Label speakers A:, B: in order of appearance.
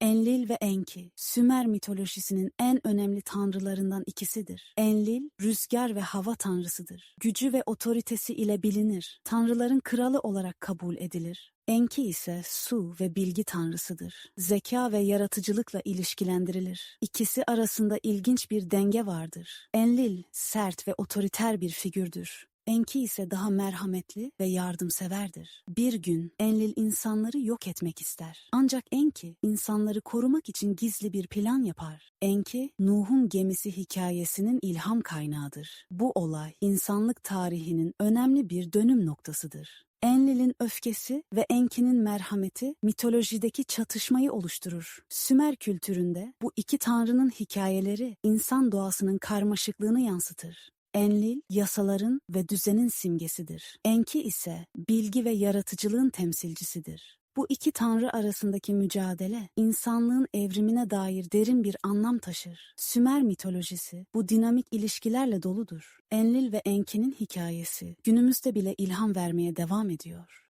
A: Enlil ve Enki, Sümer mitolojisinin en önemli tanrılarından ikisidir. Enlil, rüzgar ve hava tanrısıdır. Gücü ve otoritesi ile bilinir. Tanrıların kralı olarak kabul edilir. Enki ise su ve bilgi tanrısıdır. Zeka ve yaratıcılıkla ilişkilendirilir. İkisi arasında ilginç bir denge vardır. Enlil, sert ve otoriter bir figürdür. Enki ise daha merhametli ve yardımseverdir. Bir gün Enlil insanları yok etmek ister. Ancak Enki insanları korumak için gizli bir plan yapar. Enki, Nuh'un gemisi hikayesinin ilham kaynağıdır. Bu olay insanlık tarihinin önemli bir dönüm noktasıdır. Enlil'in öfkesi ve Enki'nin merhameti mitolojideki çatışmayı oluşturur. Sümer kültüründe bu iki tanrının hikayeleri insan doğasının karmaşıklığını yansıtır. Enlil, yasaların ve düzenin simgesidir. Enki ise bilgi ve yaratıcılığın temsilcisidir. Bu iki tanrı arasındaki mücadele, insanlığın evrimine dair derin bir anlam taşır. Sümer mitolojisi bu dinamik ilişkilerle doludur. Enlil ve Enki'nin hikayesi günümüzde bile ilham vermeye devam ediyor.